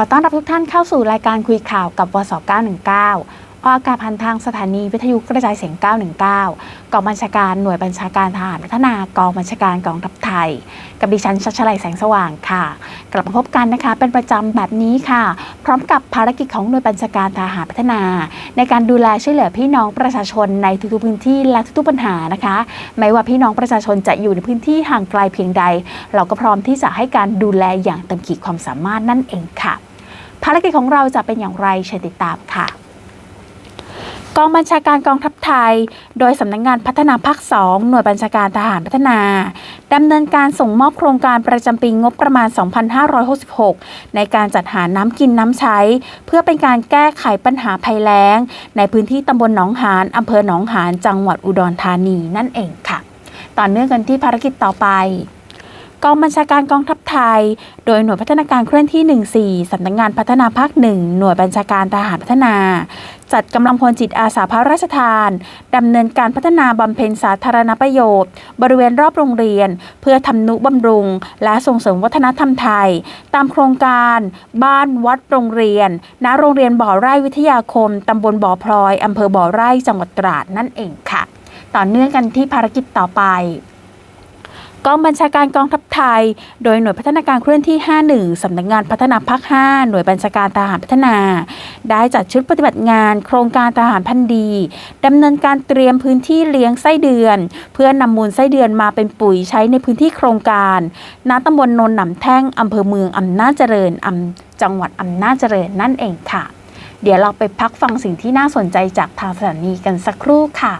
อต้อนรับทุกท่านเข้าสู่รายการคุยข่าวกับวส919 ออกอากาศผ่านทางสถานีวิทยุกระจายเสียง 919 กองบัญชาการหน่วยบัญชาการทหารพัฒนากองบัญชาการกองทัพไทย กับดิฉันชัชลัยแสงสว่างค่ะ กลับมาพบกันนะคะ เป็นประจำแบบนี้ค่ะ พร้อมกับภารกิจของหน่วยบัญชาการทหารพัฒนา ในการดูแลช่วยเหลือพี่น้องประชาชนในทุกๆพื้นที่และทุกๆปัญหานะคะ ไม่ว่าพี่น้องประชาชนจะอยู่ในพื้นที่ห่างไกลเพียงใด เราก็พร้อมที่จะให้การดูแลอย่างเต็มขีดความสามารถนั่นเองค่ะ ภารกิจของเราจะเป็นอย่างไรเชิญติดตามค่ะกองบัญชาการกองทัพไทย โดยสำนักงงานพัฒนาภาค 2 หน่วยบัญชาการทหารพัฒนา ดำเนินการส่งมอบโครงการประจำปีงบประมาณ 2566 ในการจัดหาน้ำกินน้ำใช้ เพื่อเป็นการแก้ไขปัญหาภัยแล้ง ในพื้นที่ตำบลหนองหานอำเภอหนองหาน จังหวัดอุดรธานีนั่นเองค่ะ ต่อเนื่องกันที่ภารกิจต่อไป กองบัญชาการกองทัพไทย โดยหน่วยพัฒนาการเคลื่อนที่ 14 สำนักงงานพัฒนาภาคหนึ่งหน่วยบัญชาการทหารพัฒนา จัดกำลังพลจิตอาสาพระราชทานดำเนินการพัฒนาบำเพ็ญสาธารณประโยชน์ บริเวณรอบโรงเรียน เพื่อทำนุบำรุง และส่งเสริมวัฒนธรรมไทย ตามโครงการ บ้านวัดโรงเรียน ณโรงเรียนบ่อไร่วิทยาคมตำบลบ่อพลอยอำเภอบ่อไร่จังหวัดตราดนั่นเองค่ะ ต่อเนื่องกันที่ภารกิจต่อไป กองบัญชาการกองทัพไทย โดยหน่วยพัฒนาการเคลื่อนที่ 51 สำนักงานพัฒนาภาค 5 หน่วยบัญชาการทหารพัฒนา ได้จัดชุดปฏิบัติงาน โครงการทหารพันธุ์ดีดำเนินการเตรียมพื้นที่เลี้ยงไส้เดือน เพื่อนำมูลไส้เดือนมาเป็นปุ๋ยใช้ในพื้นที่โครงการณตำบลนนหนำแท่งอำเภอเมืองอำนาจเจริญอำจังหวัดอำนาจเจริญนั่นเองค่ะ เดี๋ยวเราไปพักฟังสิ่งที่น่าสนใจจากทางสถานีกันสักครู่ค่ะ